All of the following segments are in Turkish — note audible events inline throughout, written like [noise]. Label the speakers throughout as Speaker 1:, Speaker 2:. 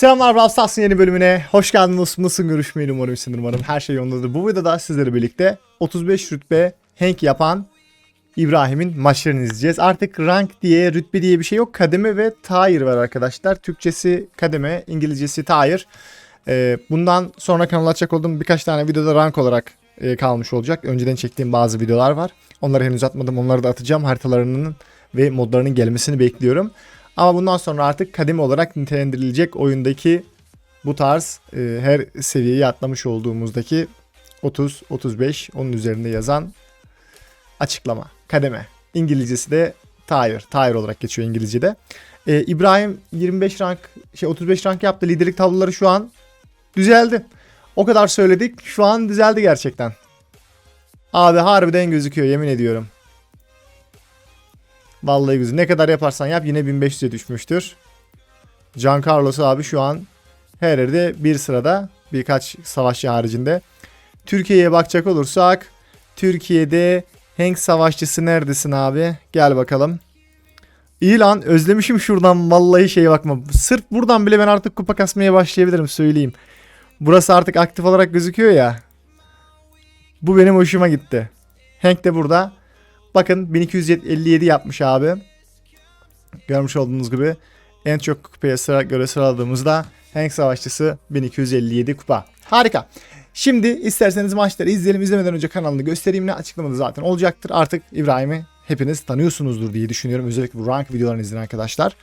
Speaker 1: Selamlar Brawl Stars'ın yeni bölümüne. Hoş geldin dostum. Nasılsın görüşmeyi umarım iyisindir umarım. Her şey yolundadır. Bu videoda sizlerle birlikte 35 rütbe Hank yapan İbrahim'in maçlarını izleyeceğiz. Artık rank diye, rütbe diye bir şey yok. Kademe ve tire var arkadaşlar. Türkçesi kademe, İngilizcesi tire. Ee, bundan sonra kanala açacak olduğum birkaç tane videoda rank olarak e, kalmış olacak. Önceden çektiğim bazı videolar var. Onları henüz atmadım. Onları da atacağım. Haritalarının ve modlarının gelmesini bekliyorum. Ama bundan sonra artık kademe olarak nitelendirilecek oyundaki bu tarz e, her seviyeyi atlamış olduğumuzdaki 30, 35 onun üzerinde yazan açıklama. Kademe. İngilizcesi de tire. Tire olarak geçiyor İngilizce'de. E, İbrahim 25 rank, şey 35 rank yaptı. Liderlik tabloları şu an düzeldi. O kadar söyledik. Şu an düzeldi gerçekten. Abi harbiden gözüküyor yemin ediyorum. Vallahi güzel. Ne kadar yaparsan yap yine 1500'e düşmüştür. Can Carlos abi şu an her yerde bir sırada birkaç savaşçı haricinde. Türkiye'ye bakacak olursak Türkiye'de Hank savaşçısı neredesin abi? Gel bakalım. İyi lan özlemişim şuradan vallahi şey bakma. Sırf buradan bile ben artık kupa kasmaya başlayabilirim söyleyeyim. Burası artık aktif olarak gözüküyor ya. Bu benim hoşuma gitti. Hank de burada. Bakın 1257 yapmış abi. Görmüş olduğunuz gibi en çok kupaya sıra göre sıraladığımızda Hank Savaşçısı 1257 kupa. Harika. Şimdi isterseniz maçları izleyelim. İzlemeden önce kanalını göstereyim ne açıklamada zaten olacaktır. Artık İbrahim'i hepiniz tanıyorsunuzdur diye düşünüyorum. Özellikle bu rank videolarını izleyen arkadaşlar.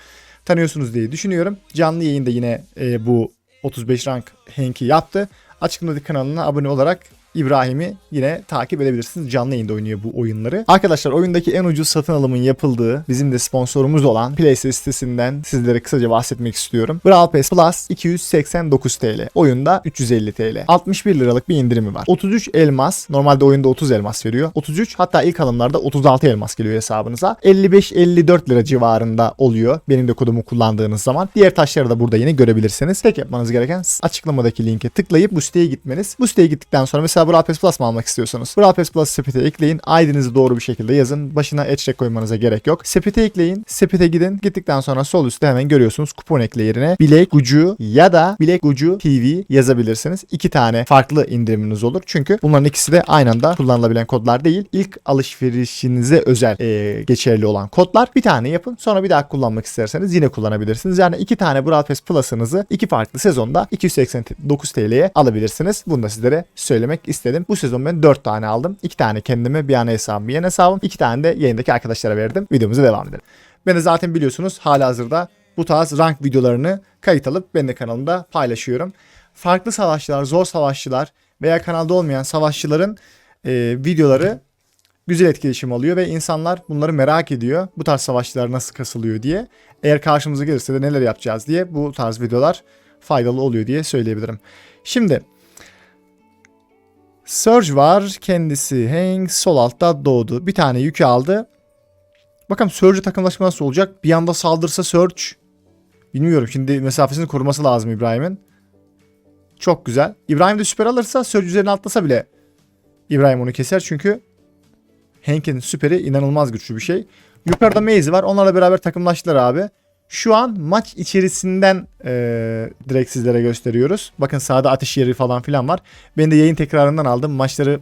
Speaker 1: Tanıyorsunuz diye düşünüyorum. Canlı yayında yine e, bu 35 rank Hank'i yaptı. Açıklamadaki kanalına abone olarak İbrahim'i yine takip edebilirsiniz. Canlı yayında oynuyor bu oyunları. Arkadaşlar oyundaki en ucuz satın alımın yapıldığı bizim de sponsorumuz olan PlayStation sitesinden sizlere kısaca bahsetmek istiyorum. Brawl Pass Plus 289 TL. Oyunda 350 TL. 61 liralık bir indirimi var. 33 elmas. Normalde oyunda 30 elmas veriyor. 33 hatta ilk alımlarda 36 elmas geliyor hesabınıza. 55-54 lira civarında oluyor. Benim de kodumu kullandığınız zaman. Diğer taşları da burada yine görebilirsiniz. Tek yapmanız gereken açıklamadaki linke tıklayıp bu siteye gitmeniz. Bu siteye gittikten sonra mesela Pass Plus mı almak istiyorsanız? Brawl Plus sepete ekleyin. ID'nizi doğru bir şekilde yazın. Başına etçek koymanıza gerek yok. Sepete ekleyin. Sepete gidin. Gittikten sonra sol üstte hemen görüyorsunuz kupon ekle yerine bilek ucu ya da bilek ucu TV yazabilirsiniz. İki tane farklı indiriminiz olur. Çünkü bunların ikisi de aynı anda kullanılabilen kodlar değil. İlk alışverişinize özel e, geçerli olan kodlar. Bir tane yapın. Sonra bir daha kullanmak isterseniz yine kullanabilirsiniz. Yani iki tane Brawl Pass Plus'ınızı iki farklı sezonda 289 TL'ye alabilirsiniz. Bunu da sizlere söylemek istedim. Bu sezon ben 4 tane aldım. 2 tane kendime bir ana hesabım bir yana hesabım. 2 tane de yayındaki arkadaşlara verdim. Videomuza devam edelim. Beni zaten biliyorsunuz halihazırda bu tarz rank videolarını kayıt alıp ben de kanalımda paylaşıyorum. Farklı savaşçılar, zor savaşçılar veya kanalda olmayan savaşçıların e, videoları güzel etkileşim oluyor ve insanlar bunları merak ediyor. Bu tarz savaşçılar nasıl kasılıyor diye. Eğer karşımıza gelirse de neler yapacağız diye bu tarz videolar faydalı oluyor diye söyleyebilirim. Şimdi Surge var. Kendisi Hank sol altta doğdu. Bir tane yükü aldı. Bakalım Surge'e takımlaşma nasıl olacak? Bir anda saldırsa Surge. Bilmiyorum. Şimdi mesafesini koruması lazım İbrahim'in. Çok güzel. İbrahim de süper alırsa Surge üzerine atlasa bile İbrahim onu keser. Çünkü Hank'in süperi inanılmaz güçlü bir şey. Yukarıda Maze var. Onlarla beraber takımlaştılar abi. Şu an maç içerisinden eee, direkt sizlere gösteriyoruz. Bakın sağda ateş yeri falan filan var. Ben de yayın tekrarından aldım. Maçları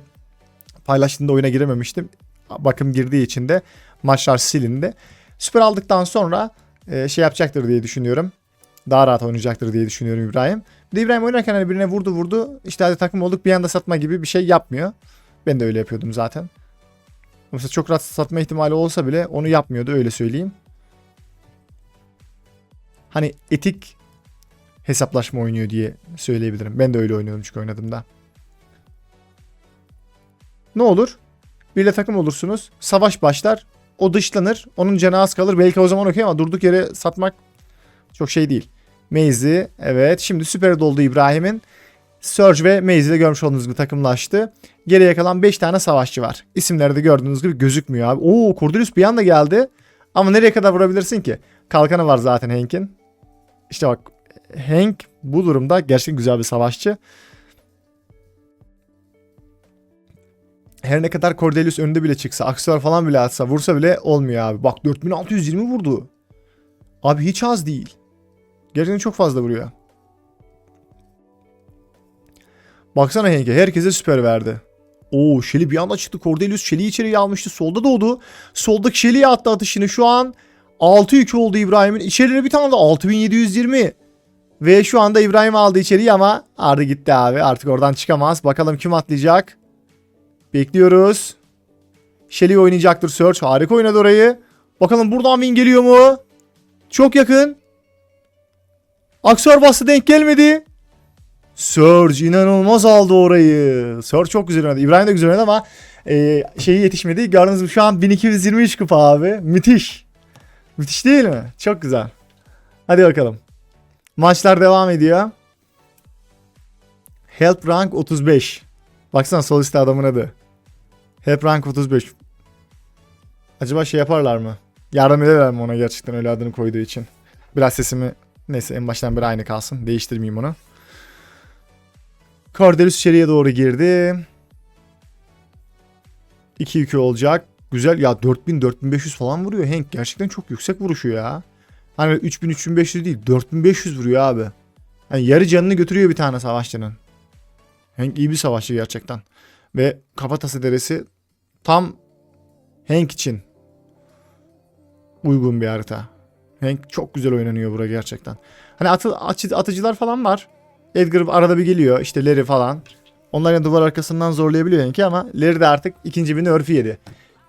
Speaker 1: paylaştığımda oyuna girememiştim. Bakım girdiği için de maçlar silindi. Süper aldıktan sonra eee, şey yapacaktır diye düşünüyorum. Daha rahat oynayacaktır diye düşünüyorum İbrahim. Bir de İbrahim oynarken hani birine vurdu vurdu. İşte hadi takım olduk bir anda satma gibi bir şey yapmıyor. Ben de öyle yapıyordum zaten. Mesela çok rahat satma ihtimali olsa bile onu yapmıyordu öyle söyleyeyim hani etik hesaplaşma oynuyor diye söyleyebilirim. Ben de öyle oynuyordum çünkü oynadığımda. Ne olur? Birle takım olursunuz. Savaş başlar. O dışlanır. Onun az kalır. Belki o zaman okey ama durduk yere satmak çok şey değil. Maze'i evet. Şimdi süper doldu İbrahim'in. Surge ve Maze de görmüş olduğunuz gibi takımlaştı. Geriye kalan 5 tane savaşçı var. İsimleri de gördüğünüz gibi gözükmüyor abi. Oo Cordelius bir anda geldi. Ama nereye kadar vurabilirsin ki? Kalkanı var zaten Hank'in. İşte bak Hank bu durumda gerçekten güzel bir savaşçı. Her ne kadar Cordelius önünde bile çıksa, aksiyon falan bile atsa, vursa bile olmuyor abi. Bak 4620 vurdu. Abi hiç az değil. Gerçekten çok fazla vuruyor. Baksana Henk'e herkese süper verdi. Oo Shelly bir anda çıktı. Cordelius Shelly'i içeriye almıştı. Solda doğdu. Soldaki Shelly'ye attı atışını. Şu an 6-2 oldu İbrahim'in. İçeride bir tane de 6720. Ve şu anda İbrahim aldı içeriye ama Arda gitti abi. Artık oradan çıkamaz. Bakalım kim atlayacak. Bekliyoruz. Shelly oynayacaktır Search. Harika oynadı orayı. Bakalım buradan win geliyor mu? Çok yakın. Aksar bastı denk gelmedi. Surge inanılmaz aldı orayı. Surge çok güzel oynadı. İbrahim de güzel oynadı ama e, şeyi yetişmedi. Gördüğünüz gibi şu an 1223 kupa abi. Müthiş. Müthiş değil mi? Çok güzel. Hadi bakalım. Maçlar devam ediyor. Help rank 35. Baksana sol üstte adamın adı. Help rank 35. Acaba şey yaparlar mı? Yardım ederler mi ona gerçekten öyle adını koyduğu için? Biraz sesimi neyse en baştan beri aynı kalsın. Değiştirmeyeyim onu. Cordelius içeriye doğru girdi. 2 2 olacak. Güzel ya 4000 4500 falan vuruyor Hank. Gerçekten çok yüksek vuruşu ya. Hani 3000 3500 değil 4500 vuruyor abi. Yani yarı canını götürüyor bir tane savaşçının. Hank iyi bir savaşçı gerçekten. Ve Kafatası Deresi tam Hank için uygun bir harita. Hank çok güzel oynanıyor burada gerçekten. Hani atı, atı- atıcılar falan var. Edgar arada bir geliyor işte Larry falan. Onların duvar arkasından zorlayabiliyor Hank'i ama Larry de artık ikinci bir nerf'ü yedi.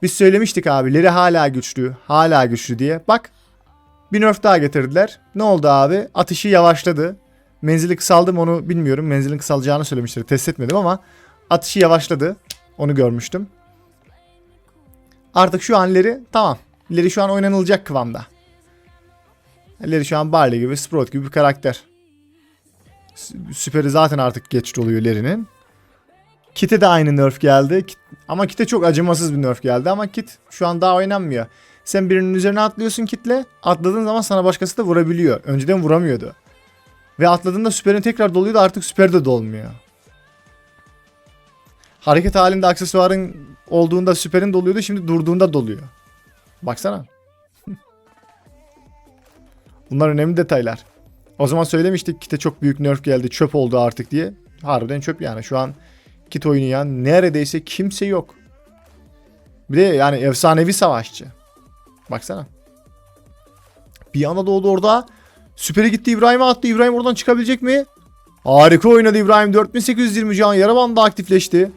Speaker 1: Biz söylemiştik abi Larry hala güçlü, hala güçlü diye. Bak bir nerf daha getirdiler. Ne oldu abi? Atışı yavaşladı. Menzili kısaldı mı onu bilmiyorum. Menzilin kısalacağını söylemişler. Test etmedim ama atışı yavaşladı. Onu görmüştüm. Artık şu an Larry tamam. Larry şu an oynanılacak kıvamda. Larry şu an Barley gibi, Sprout gibi bir karakter. Sü- Süperi zaten artık geç oluyor Larry'nin. Kit'e de aynı nerf geldi. Kit- Ama Kit'e çok acımasız bir nerf geldi ama Kit şu an daha oynanmıyor. Sen birinin üzerine atlıyorsun Kit'le. Atladığın zaman sana başkası da vurabiliyor. Önceden vuramıyordu. Ve atladığında süperin tekrar doluyordu artık süper de dolmuyor. Hareket halinde aksesuarın olduğunda süperin doluyordu şimdi durduğunda doluyor. Baksana. [laughs] Bunlar önemli detaylar. O zaman söylemiştik Kit'e çok büyük nerf geldi çöp oldu artık diye. Harbiden çöp yani şu an Kit oynayan neredeyse kimse yok. Bir de yani efsanevi savaşçı. Baksana. Bir anda doğdu orada. Süperi gitti İbrahim'e attı. İbrahim oradan çıkabilecek mi? Harika oynadı İbrahim. 4820 can yara bandı aktifleşti.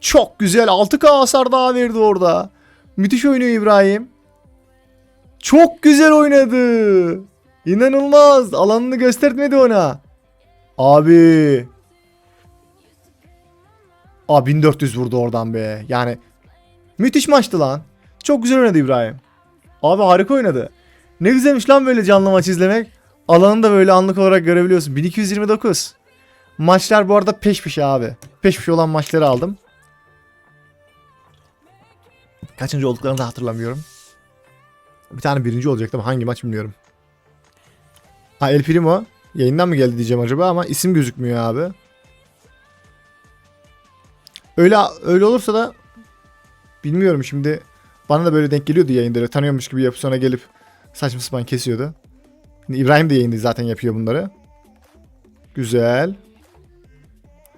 Speaker 1: Çok güzel 6K hasar daha verdi orada. Müthiş oynuyor İbrahim. Çok güzel oynadı. İnanılmaz. Alanını göstermedi ona. Abi. Aa 1400 vurdu oradan be. Yani müthiş maçtı lan. Çok güzel oynadı İbrahim. Abi harika oynadı. Ne güzelmiş lan böyle canlı maç izlemek. Alanı da böyle anlık olarak görebiliyorsun. 1229. Maçlar bu arada peş peşe abi. Peş peşe olan maçları aldım. Kaçıncı olduklarını da hatırlamıyorum. Bir tane birinci olacaktım. Hangi maç bilmiyorum. Ha El Primo. Yayından mı geldi diyeceğim acaba ama isim gözükmüyor abi. Öyle öyle olursa da bilmiyorum şimdi bana da böyle denk geliyordu yayında tanıyormuş gibi yapıp sonra gelip saçma sapan kesiyordu. İbrahim de yayında zaten yapıyor bunları. Güzel.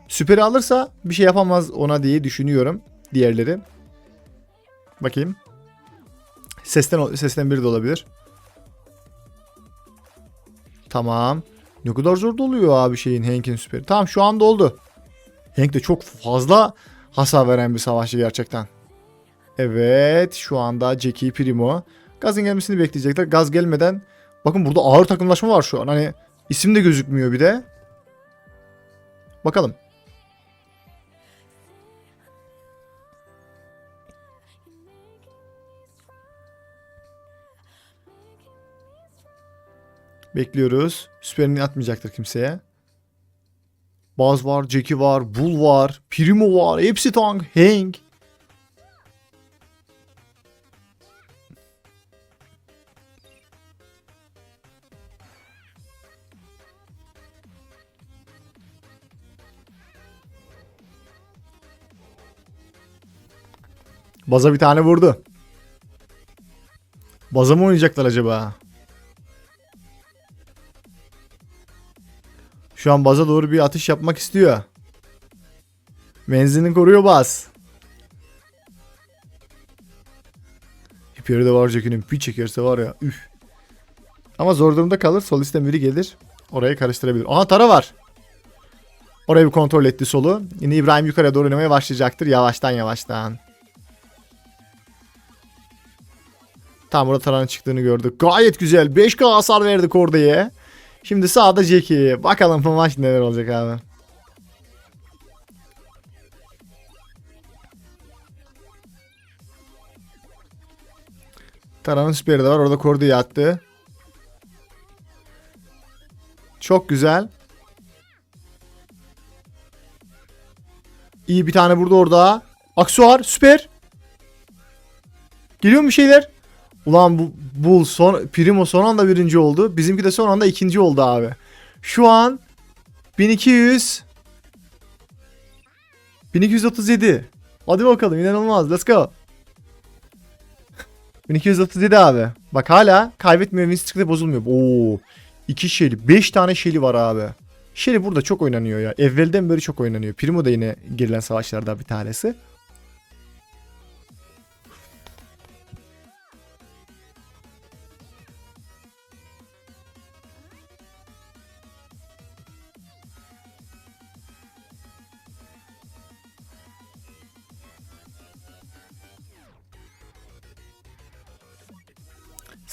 Speaker 1: Süperi alırsa bir şey yapamaz ona diye düşünüyorum diğerleri. Bakayım. Sesten sesten biri de olabilir. Tamam. Ne kadar zor doluyor abi şeyin Hank'in süperi. Tamam şu anda oldu. Hank de çok fazla hasar veren bir savaşçı gerçekten. Evet şu anda Jackie Primo. Gaz'ın gelmesini bekleyecekler. Gaz gelmeden bakın burada ağır takımlaşma var şu an. Hani isim de gözükmüyor bir de. Bakalım. Bekliyoruz. Süperini atmayacaktır kimseye. Baz var, Jackie var, Bull var, Primo var. Hepsi tank. Hank. Baza bir tane vurdu. Baza mı oynayacaklar acaba? Şu an baza doğru bir atış yapmak istiyor. Menzilini koruyor baz. Hiperi de var Jack'inin bir çekerse var ya üf. Ama zor durumda kalır. Sol üstten biri gelir. Orayı karıştırabilir. Aha Tara var. Orayı bir kontrol etti solu. Yine İbrahim yukarıya doğru oynamaya başlayacaktır. Yavaştan yavaştan. Tam burada Tara'nın çıktığını gördük. Gayet güzel. 5K hasar verdik oraya. Şimdi sağda Jackie. Bakalım bu maç neler olacak abi. Tara'nın süperi de var. Orada Kordu'yu attı. Çok güzel. İyi bir tane burada orada. Aksuar süper. Geliyor mu bir şeyler? Ulan bu Bull son Primo son anda birinci oldu. Bizimki de son anda ikinci oldu abi. Şu an 1200 1237. Hadi bakalım inanılmaz. Let's go. [laughs] 1237 abi. Bak hala kaybetmiyor. Winstrik'te bozulmuyor. Oo. 2 Shelly. 5 tane Shelly var abi. Shelly burada çok oynanıyor ya. Evvelden beri çok oynanıyor. Primo da yine girilen savaşlardan bir tanesi.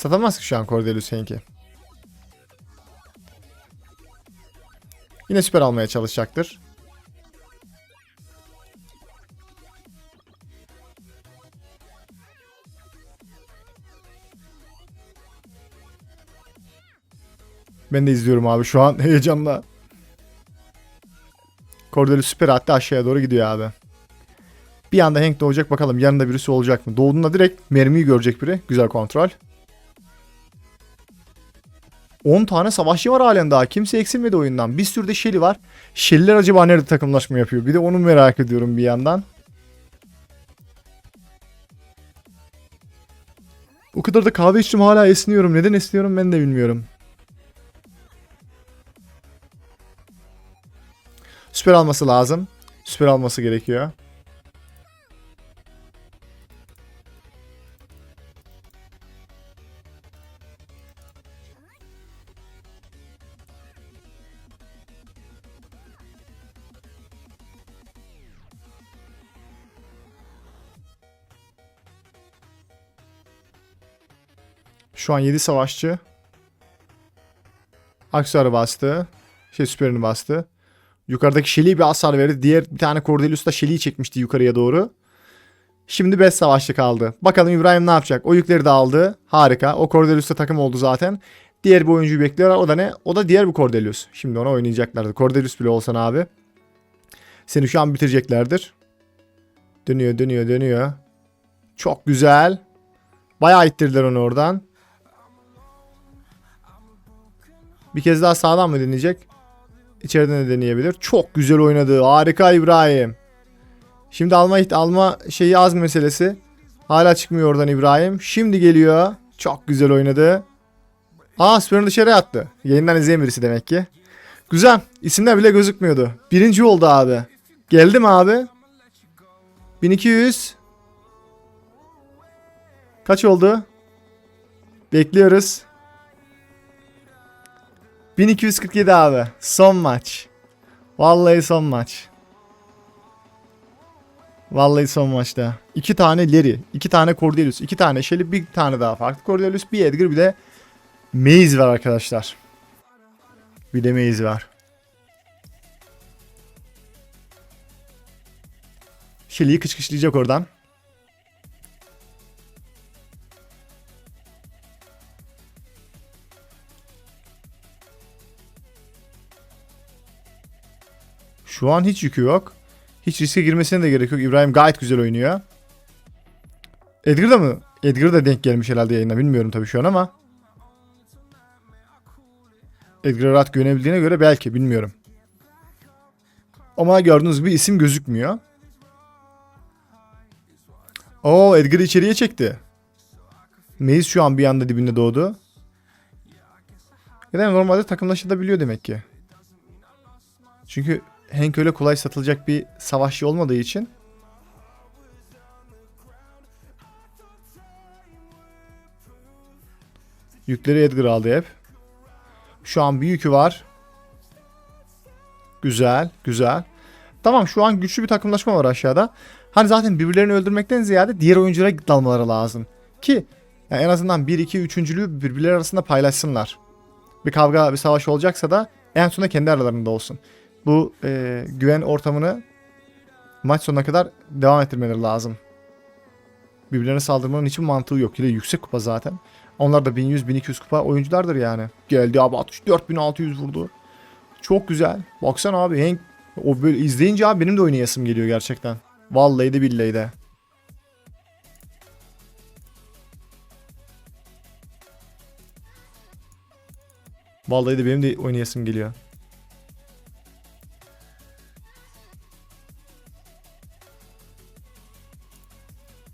Speaker 1: Satamaz ki şu an Cordelius Henk'i. Yine süper almaya çalışacaktır. Ben de izliyorum abi şu an [laughs] heyecanla. Cordelius süper attı aşağıya doğru gidiyor abi. Bir anda Hank doğacak bakalım yanında birisi olacak mı? Doğduğunda direkt mermiyi görecek biri. Güzel kontrol. 10 tane savaşçı var halen daha. Kimse eksilmedi oyundan. Bir sürü de Shelly var. Shelly'ler acaba nerede takımlaşma yapıyor? Bir de onu merak ediyorum bir yandan. O kadar da kahve içtim hala esniyorum. Neden esniyorum ben de bilmiyorum. Süper alması lazım. Süper alması gerekiyor. Şu an 7 savaşçı. Aksuar'ı bastı. Şey süperini bastı. Yukarıdaki Shelly'e bir hasar verdi. Diğer bir tane Cordelius da Shelly'yi çekmişti yukarıya doğru. Şimdi 5 savaşçı kaldı. Bakalım İbrahim ne yapacak? O yükleri de aldı. Harika. O Cordelius da takım oldu zaten. Diğer bir oyuncuyu bekliyorlar. O da ne? O da diğer bir Cordelius. Şimdi ona oynayacaklardı. Cordelius bile olsan abi. Seni şu an bitireceklerdir. Dönüyor dönüyor dönüyor. Çok güzel. Bayağı ittirdiler onu oradan. Bir kez daha sağdan mı deneyecek? İçeriden de deneyebilir. Çok güzel oynadı. Harika İbrahim. Şimdi alma alma şeyi az meselesi. Hala çıkmıyor oradan İbrahim. Şimdi geliyor. Çok güzel oynadı. Aa Sper'ini dışarı attı. Yayından izleyen birisi demek ki. Güzel. İsimler bile gözükmüyordu. Birinci oldu abi. Geldi mi abi? 1200. Kaç oldu? Bekliyoruz. 1247 abi. Son maç. Vallahi son maç. Vallahi son maçta. İki tane Leri, iki tane Cordelius, iki tane Shelly, bir tane daha farklı Cordelius, bir Edgar, bir de Maze var arkadaşlar. Bir de Maze var. Shelly'yi kışkışlayacak oradan. Şu an hiç yükü yok. Hiç riske girmesine de gerek yok. İbrahim gayet güzel oynuyor. Edgar da mı? Edgar da denk gelmiş herhalde yayına. Bilmiyorum tabii şu an ama. Edgar'a rahat güvenebildiğine göre belki bilmiyorum. Ama gördüğünüz gibi isim gözükmüyor. Oo Edgar'ı içeriye çekti. Maze şu an bir anda dibinde doğdu. Ya da normalde takımlaşılabiliyor demek ki. Çünkü Hank öyle kolay satılacak bir savaşçı olmadığı için Yükleri Edgar aldı hep. Şu an bir yükü var. Güzel, güzel. Tamam şu an güçlü bir takımlaşma var aşağıda. Hani zaten birbirlerini öldürmekten ziyade diğer oyunculara dalmaları lazım. Ki yani en azından 1-2 üçüncülüğü birbirleri arasında paylaşsınlar. Bir kavga, bir savaş olacaksa da en sonunda kendi aralarında olsun. Bu e, güven ortamını maç sonuna kadar devam ettirmeleri lazım. Birbirlerine saldırmanın hiçbir mantığı yok. Yine yüksek kupa zaten. Onlar da 1100-1200 kupa oyunculardır yani. Geldi abi 64600 vurdu. Çok güzel. Baksana abi Hank o böyle izleyince abi benim de oynayasım geliyor gerçekten. Vallahi de billahi de. Vallahi de benim de oynayasım geliyor.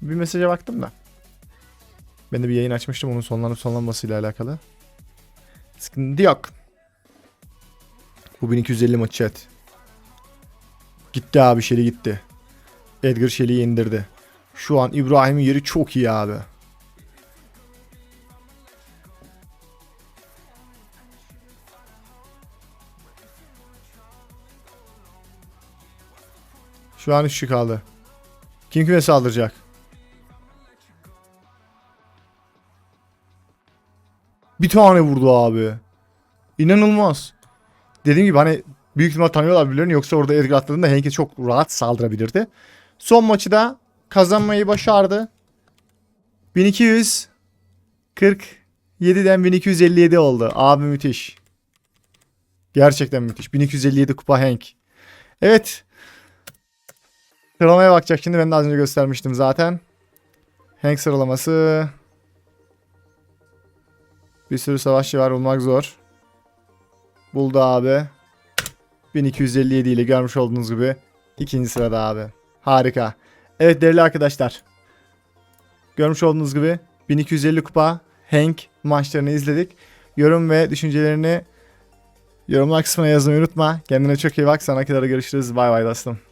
Speaker 1: Bir mesaja baktım da. Ben de bir yayın açmıştım onun sonlanıp sonlanmasıyla alakalı. Sıkıntı yok. Bu 1250 maç chat. Gitti abi Şeli gitti. Edgar Şeli'yi indirdi. Şu an İbrahim'in yeri çok iyi abi. Şu an 3 kişi kaldı. Kim kime saldıracak? Bir tane vurdu abi. İnanılmaz. Dediğim gibi hani büyük ihtimal tanıyorlar birbirlerini yoksa orada Edgar atladığında Henk'e çok rahat saldırabilirdi. Son maçı da kazanmayı başardı. 1247'den 1257 oldu. Abi müthiş. Gerçekten müthiş. 1257 kupa Hank. Evet. Sıralamaya bakacak şimdi. Ben de az önce göstermiştim zaten. Hank sıralaması. Bir sürü savaşçı var bulmak zor. Buldu abi. 1257 ile görmüş olduğunuz gibi ikinci sırada abi. Harika. Evet değerli arkadaşlar. Görmüş olduğunuz gibi 1250 kupa Hank maçlarını izledik. Yorum ve düşüncelerini yorumlar kısmına yazmayı unutma. Kendine çok iyi bak. Sonraki videoda görüşürüz. Bay bay dostum.